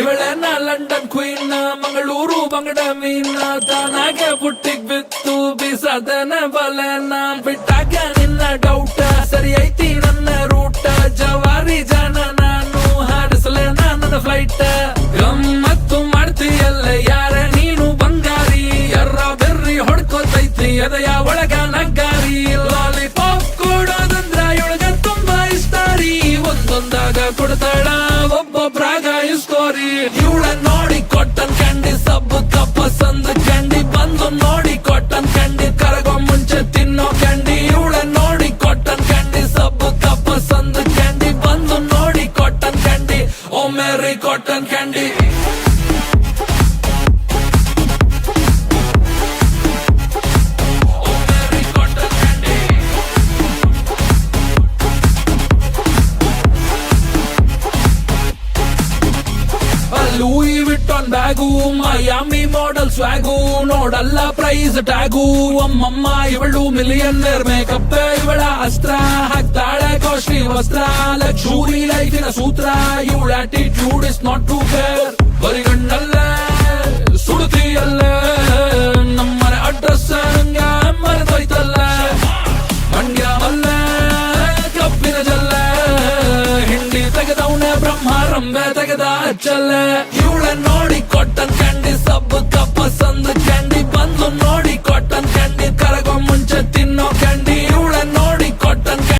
ಇವಳೇನ London queen Mangaluru, ಬಂಗಡ ಮೀನ ತಾನಾಗೆ ಬುಟ್ಟಿಗ್ ಬಿತ್ತು, ಬಿಸದನ ಬಲನ ಬಿಟ್ಟಾಗ ನಿನ್ನ ಡೌಟ ಸರಿ ಐತಿ ನನ್ನ ರೂಟ ಜವಾರಿ ಜನ ನಾನು ಹಾರಿಸಲ ನನ್ನ ಫ್ಲೈಟ್ ಗಮ್ಮತ್ತು ಮಾಡ್ತೀಯಲ್ಲ ಯಾರ ನೀನು ಬಂಗಾರಿ? ಯಾರ ಬೆರ್ರಿ ಹೊಡ್ಕೊತೈತಿ? ಎದೆಯ ಒಳಗ ನಗ್ಗಾರಿ? ಲಾಲಿಪಾಪ್ ಕೊಡೋದಂದ್ರ ಇವಳಗ ತುಂಬಾ ಇಷ್ಟ ರೀ. ಒಂದೊಂದಾಗ ಕೊಡ್ತಾಳ. Mary cotton candy Louis Vuitton bag Miami model swag ನೋಡಲ್ಲ ಪ್ರೈಸ್ ಟ್ಯಾಗು ಅಮ್ಮಮ್ಮ, ಇವಳು ಮಿಲಿಯನ್ ಮೇಕಪ್ಪೆ ಇವಳ ಅಸ್ತ್ರ ಹಾಕ್ತಾಳೆ. ಕಾಸ್ಟ್ಲಿ ವಸ್ತ್ರ ಲಕ್ಷೂರಿ ಲೈಫಿನ ಸೂತ್ರ ಇವಳ attitude is not too fair ಬರಿಗಣ್ಣಲ್ಲೇ ಸುಡುತ್ತಿಯಲ್ಲೇ ನಮ್ಮನೆ ಅಡ್ರೆಸ್ ನಂಗ ಮರೆತೋಯ್ತಲ್ಲ ಮಂಡ್ಯ ಮಲ್ಲೆ ಕಬ್ಬಿನ ಜಲ್ಲ ಹಿಂಡಿ ತೆಗೆದವನೇ ಬ್ರಹ್ಮ ರಂಬೆ ತೆಗೆದ ಅಚ್ಚಲ್ಲ ಇವಳ ನೋಡಿ ಕೊಟ್ಟನ್ ಕ್ಯಾಂಡಿ ಸಬ್ಬು ಕಪ್ಪ ಸಂದ ಕ್ಯಾಂಡಿ ಬಂದು ನೋಡಿ